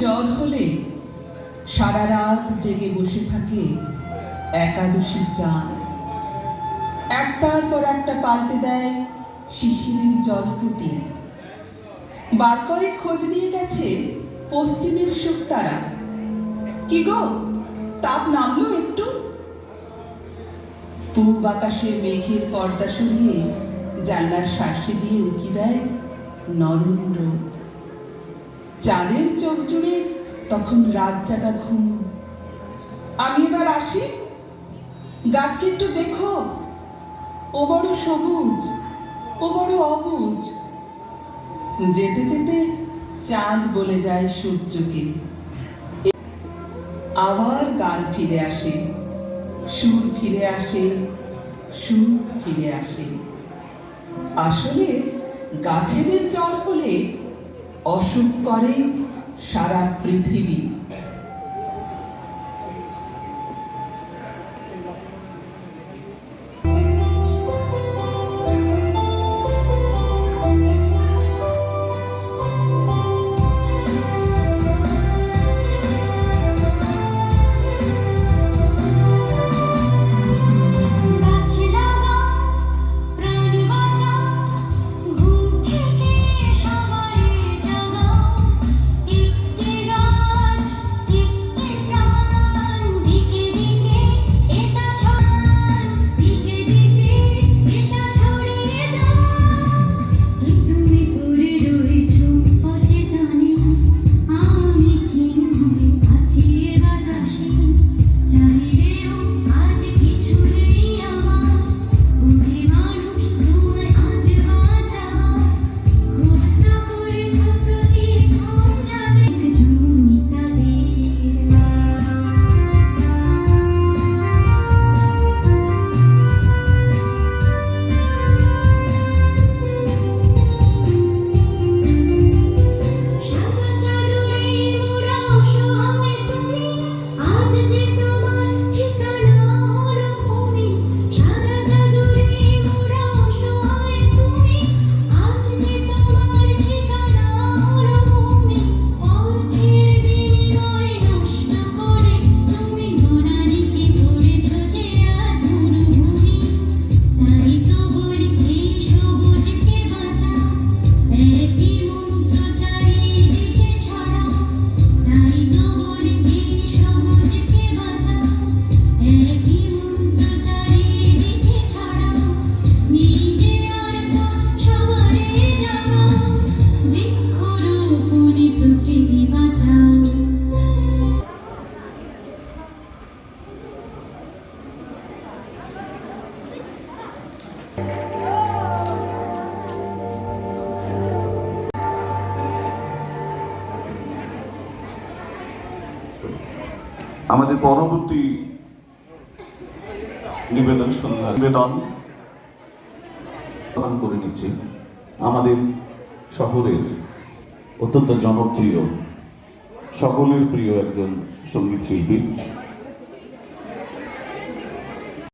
জ্বর হলে সারা রাত জেগে বসে থাকে একাদশী চাঁদ। একটার পর একটা পাল্টে দেয় শিশিরের বার কয়েক খোঁজ নিয়ে গেছে পশ্চিমের শুক্তারা কি গো, তাপ নামলো একটু? পূব আকাশে মেঘের পর্দা সরিয়ে জানলার শাসি দিয়ে উঁকি দেয় রোদ চাঁদের চোখ জুড়ে তখন রাত জাগা ঘুম। আমি এবার আসি। গাছকে একটু দেখো। ও বড় সবুজ, ও বড় অবুজ। যেতে যেতে চাঁদ বলে যায় সূর্যকে। আবার গান ফিরে আসে। সুর ফিরে আসে, সুর ফিরে আসে। আসলে গাছেদের জল হলে অসুখ করে সারা পৃথিবী। আমাদের পরবর্তী নিবেদন সন্ধ্যা নিবেদন প্রদান করে নিচ্ছে। আমাদের শহরের অত্যন্ত জনপ্রিয়, সকলের প্রিয় একজন সংগীত শিল্পী।